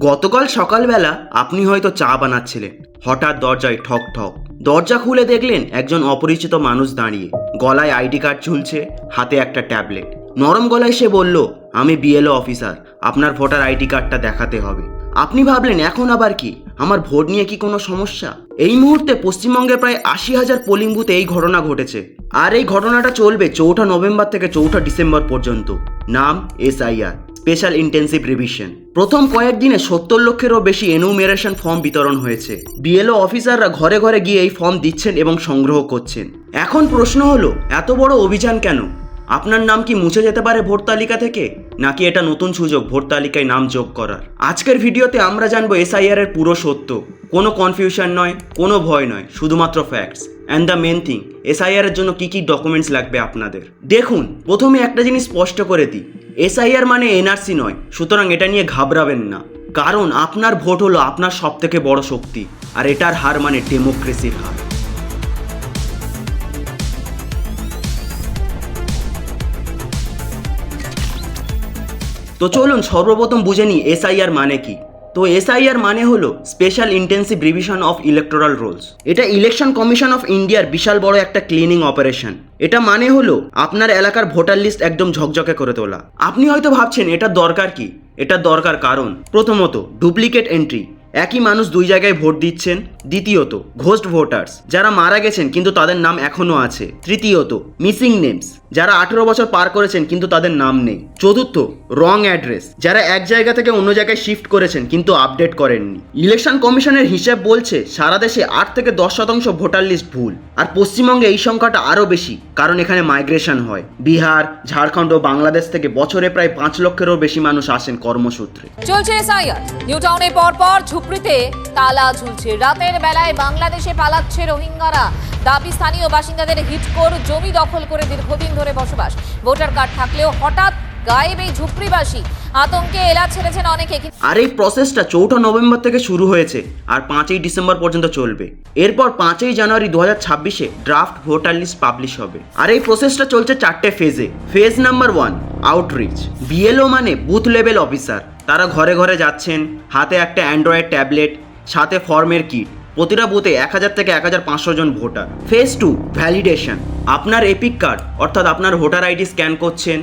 গতকাল সকালবেলা আপনি হয়তো চা বানাচ্ছিলেন। হঠাৎ দরজায় ঠক ঠক। দরজা খুলে দেখলেন একজন অপরিচিত মানুষ দাঁড়িয়ে। গলায় আইডি কার্ড ঝুলছে, হাতে একটা ট্যাবলেট। নরম গলায় সে বলল, আমি বিএলও অফিসার, আপনার ভোটার আইডি কার্ডটা দেখাতে হবে। আপনি ভাবলেন, এখন আবার কি? আমার ভোট নিয়ে কি কোনো সমস্যা? এই মুহূর্তে পশ্চিমবঙ্গে প্রায় আশি হাজার পোলিং বুথে এই ঘটনা ঘটেছে। আর এই ঘটনাটা চলবে চৌঠা নভেম্বর থেকে চৌঠা ডিসেম্বর পর্যন্ত। নাম এসআইআর। স্পেশাল ইন্টেন্সিভ রিভিশন প্রথম কয়েকদিনে সত্তর লক্ষেরও বেশি এনুমেরেশন ফর্ম বিতরণ হয়েছে। বিএলও অফিসাররা ঘরে ঘরে গিয়ে এই ফর্ম দিচ্ছেন এবং সংগ্রহ করছেন। এখন প্রশ্ন হলো, এত বড় অভিযান কেন? আপনার নাম কি মুছে যেতে পারে ভোট তালিকা থেকে? নাকি এটা নতুন সুযোগ, ভোট তালিকায় নাম যোগ করার? আজকের ভিডিওতে আমরা জানব এসআইআর এর পুরো সত্য। কোনো কনফিউশন নয়, কোনো ভয় নয়, শুধুমাত্র facts and the main thing SIR এর জন্য কি কি ডকুমেন্টস লাগবে আপনাদের? দেখুন, প্রথমে একটা জিনিস স্পষ্ট করে দিই। এসআইআর মানে এনআরসি নয়, সুতরাং এটা নিয়ে ঘাবড়াবেন না। কারণ আপনার ভোট হলো আপনার সব থেকে বড় শক্তি, আর এটার হার মানে ডেমোক্রেসির হার। তো চলুন সর্বপ্রথম বুঝে নিই এসআইআর মানে কি। তো এসআইআর মানে হলো special intensive revision of electoral rolls এটা ইলেকশন কমিশন অফ ইন্ডিয়ার বিশাল বড় একটা ক্লিনিং অপারেশন এটা মানে হলো আপনার এলাকার ভোটার লিস্ট একদম ঝকঝকে করে তোলা। আপনি হয়তো ভাবছেন, এটা দরকার কি? এটা দরকার কারণ। প্রথমত ডুপ্লিকেট এন্ট্রি একই মানুষ দুই জায়গায় ভোট দিচ্ছেন, দ্বিতীয়ত, ঘোস্ট ভোটার্স, যারা মারা গেছেন কিন্তু তাদের নাম এখনও আছে। তৃতীয়ত, মিসিং নেমস, যারা আঠেরো বছর পার করেছেন কিন্তু তাদের নাম নেই। চতুর্থ, রং অ্যাড্রেস, যারা এক জায়গা থেকে অন্য জায়গায় শিফট করেছেন কিন্তু আপডেট করেননি। ইলেকশন কমিশনের হিসাব বলছে, সারা দেশে আট থেকে দশ শতাংশ ভোটার লিস্ট ভুল। আর পশ্চিমবঙ্গে এই সংখ্যাটা আরও বেশি, কারণ এখানে মাইগ্রেশন হয়। বিহার, ঝাড়খণ্ড ও বাংলাদেশ থেকে বছরে প্রায় পাঁচ লক্ষেরও বেশি মানুষ আসেন কর্মসূত্রে। চলছে ঝুপড়িতে তালা ঝুলছে। রাতের বেলায় বাংলাদেশে পালাচ্ছে রোহিঙ্গারা। দাবি স্থানীয় বাসিন্দাদের হিটকোর জমি দখল করে দীর্ঘদিন ধরে বসবাস। ভোটার কার্ড থাকলেও হঠাৎ গায়েব এই ঝুপড়িবাসী আতঙ্কে এলা ছেড়েছেন অনেকে। আর এই প্রসেসটা চৌঠা নভেম্বর থেকে শুরু হয়েছে আর পাঁচই ডিসেম্বর পর্যন্ত চলবে। এরপর পাঁচই জানুয়ারি দু হাজার ছাব্বিশে ড্রাফট ভোটার লিস্ট পাবলিশ হবে। আর এই প্রসেসটা চলছে চারটে ফেজে phase number one outreach BLO মানে বুথ লেভেল অফিসার তারা ঘরে ঘরে যাচ্ছেন, হাতে একটা অ্যান্ড্রয়েড ট্যাবলেট সাথে ফর্মের কিট প্রতিটা বুথে এক হাজার থেকে এক হাজার পাঁচশো জন ভোটার ফেজ টু ভ্যালিডেশন আপনার এপিক কার্ড অর্থাৎ আপনার ভোটার আইডি স্ক্যান করছেন,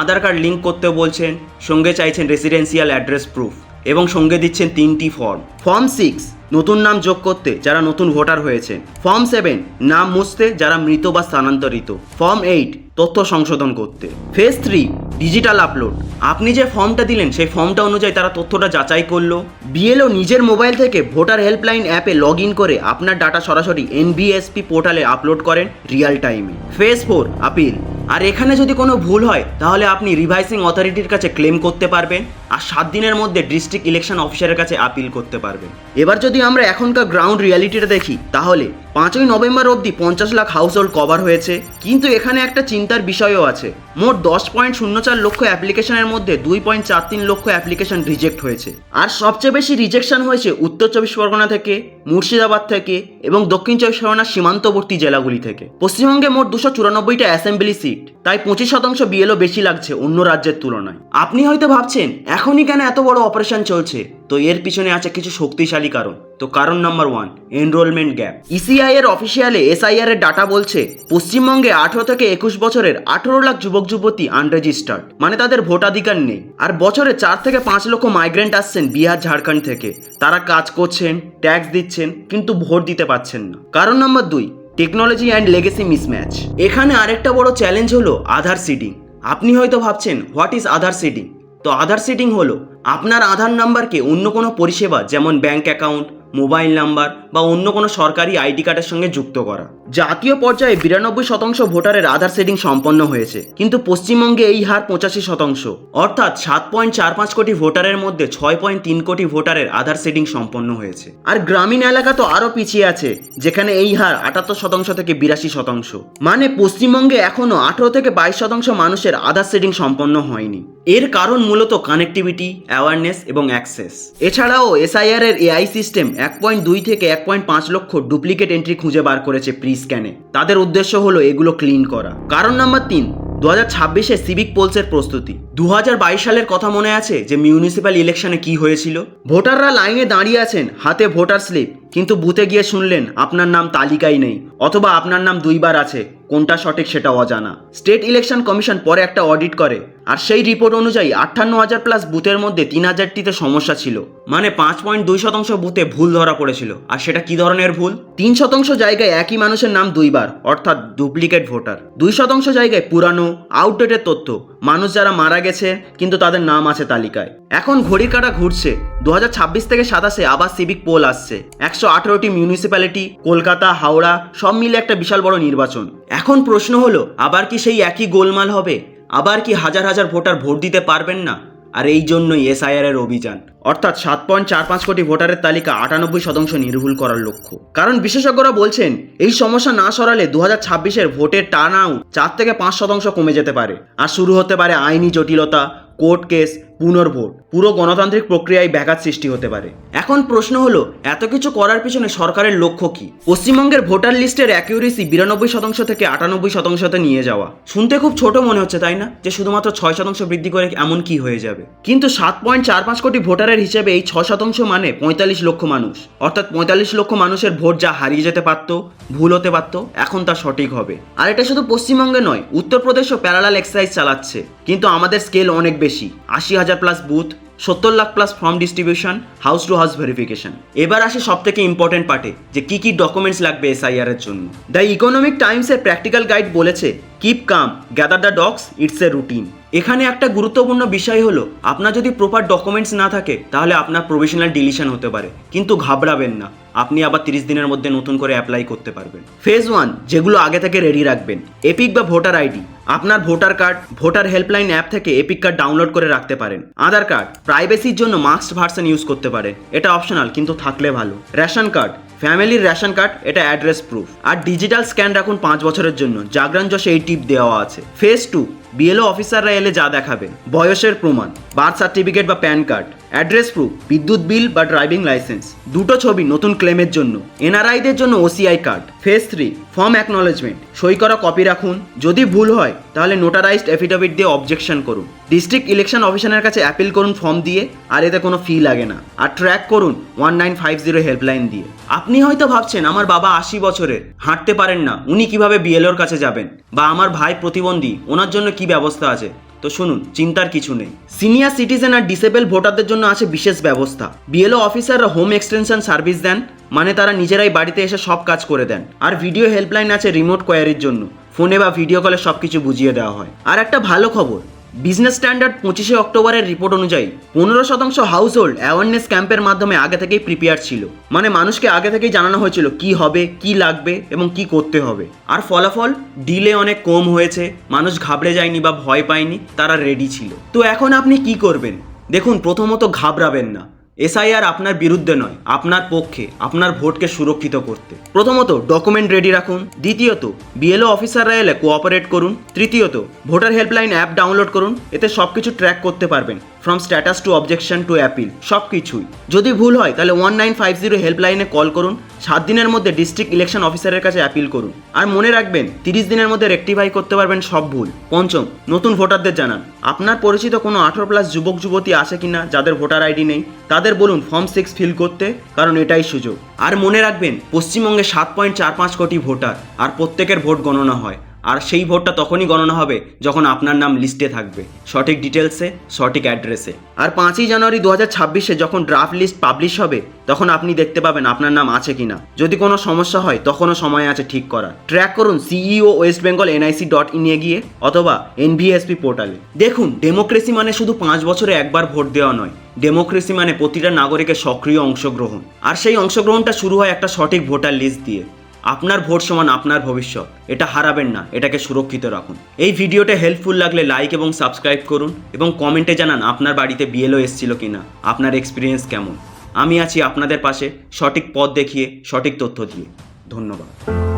আধার কার্ড লিঙ্ক করতে বলছেন, সঙ্গে চাইছেন রেসিডেন্সিয়াল অ্যাড্রেস প্রুফ এবং সঙ্গে দিচ্ছেন তিনটি ফর্ম ফর্ম সিক্স নতুন নাম যোগ করতে যারা নতুন ভোটার হয়েছেন। ফর্ম সেভেন নাম মুছতে যারা মৃত বা স্থানান্তরিত। ফর্ম এইট তথ্য সংশোধন করতে। ফেজ থ্রি ডিজিটাল আপলোড আপনি যে ফর্মটা দিলেন, সেই ফর্মটা অনুযায়ী তারা তথ্যটা যাচাই করল। বিএলও নিজের মোবাইল থেকে ভোটার হেল্পলাইন অ্যাপে লগ ইন করে আপনার ডাটা সরাসরি এনবিএসপি পোর্টালে আপলোড করেন রিয়াল টাইমে ফেস ফোর আপিল আর এখানে যদি কোনো ভুল হয়, তাহলে আপনি রিভাইসিং অথরিটির কাছে ক্লেম করতে পারবেন। আর সাত দিনের মধ্যে ডিস্ট্রিক্ট ইলেকশন অফিসারের কাছে আপিল করতে পারবেন। এবার যদি আমরা এখনকার গ্রাউন্ড রিয়ালিটিটা দেখি, তাহলে পাঁচই নভেম্বর অবধি পঞ্চাশ লাখ হাউস হোল্ড কভার হয়েছে। কিন্তু এখানে একটা চিন্তার বিষয়ও আছে। মোট দশ পয়েন্ট শূন্য চার লক্ষ অ্যাপ্লিকেশনের মধ্যে দুই পয়েন্ট চার তিন লক্ষ অ্যাপ্লিকেশন রিজেক্ট হয়েছে। আর সবচেয়ে বেশি রিজেকশন হয়েছে উত্তর চব্বিশ পরগনা থেকে, মুর্শিদাবাদ থেকে এবং দক্ষিণ চব্বিশ পরগনার সীমান্তবর্তী জেলাগুলি থেকে। পশ্চিমবঙ্গে মোট দুশো চুরানব্বইটা অ্যাসেম্বলি সিট তাই পঁচিশ শতাংশ বিএলও বেশি লাগছে অন্য রাজ্যের তুলনায়। আপনি হয়তো ভাবছেন, এখনই কেন এত বড় অপারেশন চলছে? তো এর পিছনে আছে কিছু শক্তিশালী কারণ। তো কারণ number one enrolment gap ECI এর অফিসিয়ালে এসআইআর এর ডাটা বলছে, পশ্চিমবঙ্গে আঠারো থেকে একুশ বছরের আঠারো লাখ যুবক যুবতী আনরেজিস্টার্ড মানে তাদের ভোটাধিকার নেই। আর বছরে চার থেকে পাঁচ লক্ষ মাইগ্রেন্ট আসছেন বিহার, ঝাড়খণ্ড থেকে। তারা কাজ করছেন ট্যাক্স দিচ্ছেন, কিন্তু ভোট দিতে পারছেন না। কারণ নাম্বার দুই টেকনোলজি অ্যান্ড লেগেসি মিসম্যাচ। এখানে আরেকটা বড় চ্যালেঞ্জ হলো আধার সিডিং আপনি হয়তো ভাবছেন, হোয়াট ইজ আধার সিডিং তো আধার সিডিং হলো, আপনার আধার নাম্বারকে অন্য কোনো পরিষেবা, যেমন ব্যাঙ্ক অ্যাকাউন্ট, মোবাইল নাম্বার বা অন্য কোনো সরকারি আইডি কার্ডের সঙ্গে যুক্ত করা। জাতীয় পর্যায়ে বিরানব্বই শতাংশ ভোটারের আধার সেটিং সম্পন্ন হয়েছে, কিন্তু পশ্চিমবঙ্গে এই হার পঁচাশি শতাংশ। অর্থাৎ সাত পয়েন্ট চার পাঁচ কোটি ভোটারের মধ্যে ছয় পয়েন্ট তিন কোটি ভোটারের আধার সেটিং সম্পন্ন হয়েছে। আর গ্রামীণ এলাকা তো আরও পিছিয়ে আছে, যেখানে এই হার আটাত্তর শতাংশ থেকে বিরাশি শতাংশ। মানে পশ্চিমবঙ্গে এখনও আঠেরো থেকে বাইশ শতাংশ মানুষের আধার সেটিং সম্পন্ন হয়নি। এর কারণ মূলত কানেক্টিভিটি অ্যাওয়ারনেস এবং অ্যাক্সেস এছাড়াও এসআইআর এর এআই সিস্টেম এক পয়েন্ট দুই থেকে এক পয়েন্ট পাঁচ লক্ষ ডুপ্লিকেট এন্ট্রি খুঁজে বার করেছে প্রি স্ক্যানে তাদের উদ্দেশ্য হলো এগুলো ক্লিন করা। কারণ নাম্বার তিন দু হাজার ছাব্বিশে সিভিক পোলসের প্রস্তুতি। দু হাজার বাইশ সালের কথা মনে আছে যে মিউনিসিপ্যাল ইলেকশনে কি হয়েছিল? ভোটাররা লাইনে দাঁড়িয়ে আছেন, হাতে ভোটার স্লিপ কিন্তু বুথে গিয়ে শুনলেন আপনার নাম তালিকায় নেই, অথবা আপনার নাম দুইবার আছে, কোনটা সঠিক সেটা অজানা। স্টেট ইলেকশন কমিশন পরে একটা অডিট করে, আর সেই রিপোর্ট অনুযায়ী আটান্ন হাজার প্লাস বুথের মধ্যে তিন হাজারটিতে সমস্যা ছিল মানে পাঁচ পয়েন্ট দুই শতাংশ বুথে ভুল ধরা পড়েছিল। আর সেটা কি ধরনের ভুল? তিন শতাংশ জায়গায় একই মানুষের নাম দুইবার, অর্থাৎ ডুপ্লিকেট ভোটার দুই শতাংশ জায়গায় পুরানো আউটডেটেড তথ্য, মানুষ যারা মারা গেছে, কিন্তু তাদের নাম আছে তালিকায়। এখন ঘড়ির কাটা ঘুরছে দু হাজার ছাব্বিশ থেকে সাতাশে আবার সিভিক পোল আসছে। একশো আঠেরোটি মিউনিসিপ্যালিটি কলকাতা, হাওড়া, সব মিলে একটা বিশাল বড় নির্বাচন। এখন প্রশ্ন হলো, আবার কি সেই একই গোলমাল হবে? আবার কি হাজার হাজার ভোটার ভোট দিতে পারবেন না? আর এই জন্যই এসআইআর এর অভিযান। অর্থাৎ সাত পয়েন্ট চার পাঁচ কোটি ভোটারের তালিকা আটানব্বই শতাংশ নির্ভুল করার লক্ষ্য। কারণ বিশেষজ্ঞরা বলছেন, এই সমস্যা না সরালে দু ছাব্বিশের ভোটের টার্ন আউট চার থেকে পাঁচ শতাংশ কমে যেতে পারে। আর শুরু হতে পারে আইনি জটিলতা, কোর্ট কেস পুনর্ভোট। পুরো গণতান্ত্রিক প্রক্রিয়ায় ব্যাঘাত সৃষ্টি হতে পারে। এখন প্রশ্ন হলো, এত কিছু করার পিছনে সরকারের লক্ষ্য কি? পশ্চিমবঙ্গের ভোটার লিস্টের অ্যাকিউরেসি বিরানব্বই শতাংশ থেকে আটানব্বই শতাংশতে নিয়ে যাওয়া। শুনতে খুব ছোট মনে হচ্ছে, তাই না? যে শুধুমাত্র ছয় শতাংশ বৃদ্ধি করে এমন কি হয়ে যাবে? কিন্তু সাত পয়েন্ট চার পাঁচ কোটি ভোটারের হিসেবে এই ছ শতাংশ মানে পঁয়তাল্লিশ লক্ষ মানুষ। অর্থাৎ পঁয়তাল্লিশ লক্ষ মানুষের ভোট যা হারিয়ে যেতে পারতো, ভুল হতে পারতো, এখন তা সঠিক হবে। আর এটা শুধু পশ্চিমবঙ্গে নয়, উত্তরপ্রদেশও প্যারালাল এক্সারসাইজ চালাচ্ছে। কিন্তু আমাদের স্কেল অনেক বেশি, আশি হাজার প্লাস বুথ সত্তর lakh plus form distribution house to house verification এবার আসে সব থেকে ইম্পর্টেন্ট পার্টে যে কি কি ডকুমেন্টস লাগবে এসআইআর এর জন্য। দ্য ইকোনমিক টাইমসের প্র্যাকটিক্যাল গাইড বলেছে keep calm gather the docs it's a routine এখানে একটা গুরুত্বপূর্ণ বিষয় হলো, আপনার যদি প্রপার ডকুমেন্টস না থাকে, তাহলে আপনার প্রভিশনাল ডিলিশন হতে পারে। কিন্তু ঘাবড়াবেন না। আপনি আবার তিরিশ দিনের মধ্যে নতুন করে অ্যাপ্লাই করতে পারবেন। ফেজ ওয়ান যেগুলো আগে থেকে রেডি রাখবেন। এপিক বা ভোটার আইডি আপনার voter card voter helpline app থেকে এপিক কার্ড ডাউনলোড করে রাখতে পারেন। আধার কার্ড প্রাইভেসির জন্য মাস্ক ভার্সন ইউজ করতে পারেন। এটা অপশনাল কিন্তু থাকলে ভালো। রেশন কার্ড ফ্যামিলির রেশন কার্ড এটা অ্যাড্রেস প্রুফ আর ডিজিটাল স্ক্যান রাখুন পাঁচ বছরের জন্য। জাগরণ যশে এই টিপ দেওয়া আছে। ফেজ টু বিএলও অফিসাররা এলে যা দেখাবেন। বয়সের প্রমাণ বার্থ সার্টিফিকেট বা প্যান কার্ড অ্যাড্রেস প্রুফ বিদ্যুৎ বিল বা ড্রাইভিং লাইসেন্স দুটো ছবি নতুন ক্লেমের জন্য। এনআরআইদের জন্য OCI card phase three form acknowledgement সই করা কপি রাখুন। যদি ভুল হয়, তাহলে নোটারাইজড এফিডেভিট দিয়ে অবজেকশন করুন। ডিস্ট্রিক্ট ইলেকশন অফিসারের কাছে অ্যাপিল করুন ফর্ম দিয়ে, আর এতে কোনো ফি লাগে না। আর ট্র্যাক করুন one nine five zero helpline দিয়ে। আপনি হয়তো ভাবছেন, আমার বাবা আশি বছরের। হাঁটতে পারেন না। উনি কীভাবে বিএলওর কাছে যাবেন? বা আমার ভাই প্রতিবন্ধী, ওনার জন্য কি ব্যবস্থা আছে? তো শুনুন, চিন্তার কিছু নেই। সিনিয়র সিটিজেন আর ডিসেবল ভোটারদের জন্য আছে বিশেষ ব্যবস্থা। বিএলও অফিসাররা হোম এক্সটেনশন সার্ভিস দেন মানে তারা নিজেরাই বাড়িতে এসে সব কাজ করে দেন। আর ভিডিও হেল্পলাইন আছে রিমোট কোয়ারির জন্য। ফোনে বা ভিডিও কলে সব কিছু বুঝিয়ে দেওয়া হয়। আর একটা ভালো খবর বিজনেস স্ট্যান্ডার্ড পঁচিশে অক্টোবরের রিপোর্ট অনুযায়ী পনেরো শতাংশ হাউস হোল্ড অ্যাওয়ারনেস ক্যাম্পের মাধ্যমে আগে থেকেই প্রিপেয়ার ছিল। মানে মানুষকে আগে থেকেই জানানো হয়েছিল কি হবে, কি লাগবে এবং কি করতে হবে। আর ফলাফল ডিলে অনেক কম হয়েছে, মানুষ ঘাবড়ে যায়নি বা ভয় পায়নি, তারা রেডি ছিল। তো এখন আপনি কি করবেন? দেখুন, প্রথমত ঘাবড়াবেন না। এসআইআর আপনার বিরুদ্ধে নয়, আপনার পক্ষে, আপনার ভোটকে সুরক্ষিত করতে। প্রথমত ডকুমেন্ট রেডি রাখুন। দ্বিতীয়ত বিএলও অফিসাররা এলে কোঅপারেট করুন। তৃতীয়ত, ভোটার হেল্পলাইন অ্যাপ ডাউনলোড করুন। এতে সব কিছু ট্র্যাক করতে পারবেন। From status to objection to appeal সব কিছুই যদি ভুল হয়, তাহলে ওয়ান নাইন ফাইভ জিরো হেল্পলাইনে কল করুন, সাত দিনের মধ্যে ডিস্ট্রিক্ট ইলেকশন অফিসারের কাছে অ্যাপিল করুন। আর মনে রাখবেন, তিরিশ দিনের মধ্যে রেকটিফাই করতে পারবেন সব ভুল। পঞ্চম, নতুন ভোটারদের জানান। আপনার পরিচিত কোনো আঠারো প্লাস যুবক, যুবতী আছে কিনা, যাদের ভোটার আইডি নেই, তাদের বলুন ফর্ম সিক্স ফিল করতে, কারণ এটাই সুযোগ। আর মনে রাখবেন, পশ্চিমবঙ্গে সাত পয়েন্ট চার পাঁচ কোটি ভোটার, আর প্রত্যেকের ভোট গণনা হয়। আর সেই ভোটটা তখনই গণনা হবে যখন আপনার নাম লিস্টে থাকবে। সঠিক ডিটেলসে সঠিক অ্যাড্রেসে আর পাঁচই জানুয়ারি দু ছাব্বিশে যখন ড্রাফট লিস্ট পাবলিশ হবে, তখন আপনি দেখতে পাবেন আপনার নাম আছে কি না যদি কোনো সমস্যা হয়, তখনও সময় আছে ঠিক করার। ট্র্যাক করুন CEO West Bengal NIC dot ইনে গিয়ে অথবা এনভিএসপি পোর্টালে দেখুন ডেমোক্রেসি মানে শুধু পাঁচ বছরে একবার ভোট দেওয়া নয়। ডেমোক্রেসি মানে প্রতিটা নাগরিকের সক্রিয় অংশগ্রহণ। আর সেই অংশগ্রহণটা শুরু হয় একটা সঠিক ভোটার লিস্ট দিয়ে। আপনার ভোট সমান আপনার ভবিষ্যৎ। এটা হারাবেন না, এটাকে সুরক্ষিত রাখুন। এই ভিডিওটা হেল্পফুল লাগলে লাইক এবং সাবস্ক্রাইব করুন এবং কমেন্টে জানান আপনার বাড়িতে বিএলও এসেছিল কিনা, আপনার এক্সপিরিয়েন্স কেমন। আমি আছি আপনাদের পাশে, সঠিক পথ দেখিয়ে, সঠিক তথ্য দিয়ে। ধন্যবাদ।